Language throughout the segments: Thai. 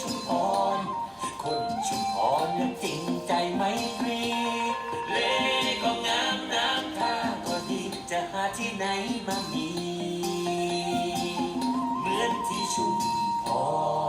ชุมพรลงชุมพร คนชุมพรยังจริงใจไหมตรีเลก็งามน้ำท่าก็ดี จะหาที่ไหนมามี เหมือนที่ชุมพร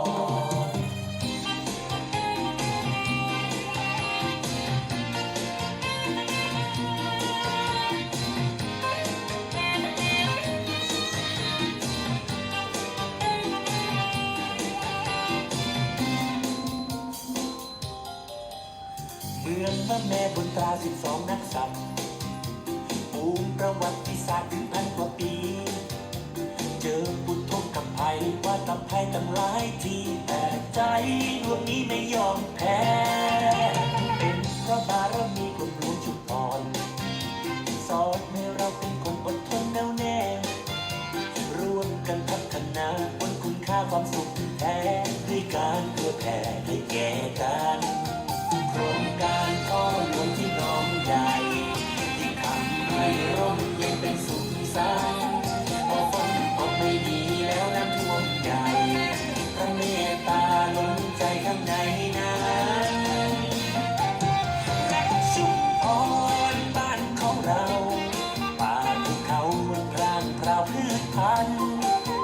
องพระแม่บนตราสิบสองนักสัตว์ปูมประวัติศาสตร์ถึงพันกว่าปี เจอปุถทงกับภัยว่ากับภัยตั้งหลายทีแต่ใจดวงนี้ไม่ยอมแพ้ เป็นพระบารมีกลุ่มหลวงชุมพรสอนให้เราเป็นคนอดทนแน่วแน่ ร่วมกันพัฒนาบนคุณค่าความสุขแท้ด้วยการเพื่อแผ่ สุขสันต์พอฝนตกไม่ดีแล้วน้ำท่วมใหญ่พระเมตตาล้นใจข้างในนั้นรักชุมพรบ้านของเราป่าภูเขามืองพรางพราวพืชพันธุ์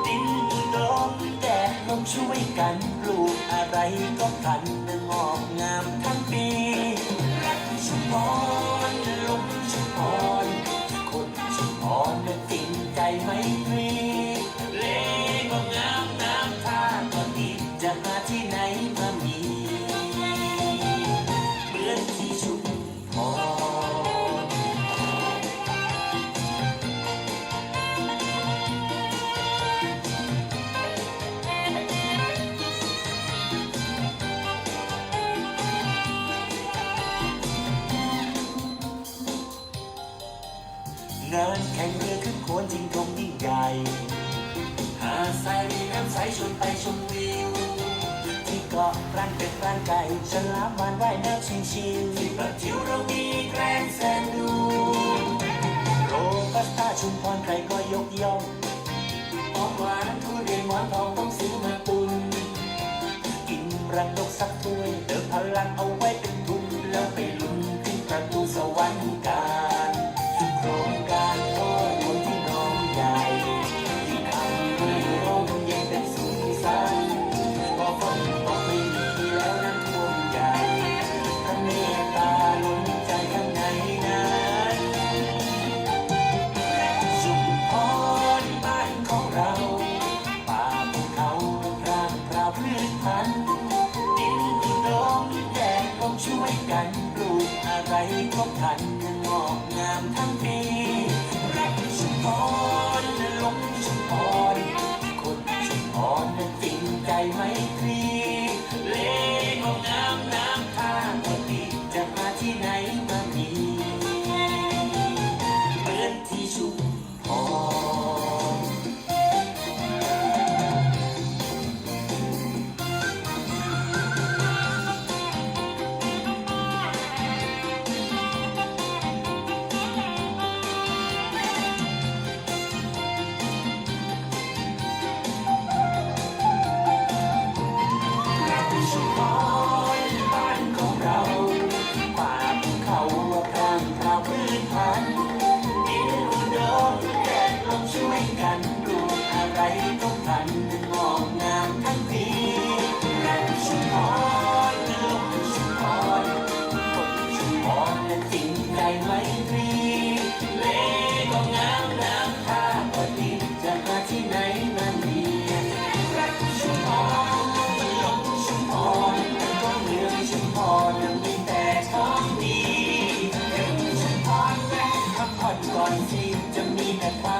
ดินอุดมแดดลมช่วยกันปลูกอะไรก็พันงอกงามทั้งปีรักชุมพร ที่ไหนมามีเหมือนที่ชุมพรงานแข่งเรือขึ้นโขนจริงตรงยิ่งใหญ่ หาดทรายมีน้ำใสชวนไปชมวิว เกาะร่านเป็ดร่านไก่ฉลามวานว่ายน้ำชิงชิงที่ประทิวเรามีแกรนแซนดูโรบัสต้าชุมพรใครก็ยกย่องหอมหวานทุเรียนหวานทองต้องซื้อมาตุนกินรังนกสักถ้วยเติมพลังเอาไว้ กันปลูกอะไรก็พันงอกงามทั้งปีรักฉันพอ ยังมีแต่ของดีถึงชุมพรแวะพักผ่อนก่อนสิจะมีแต่ความ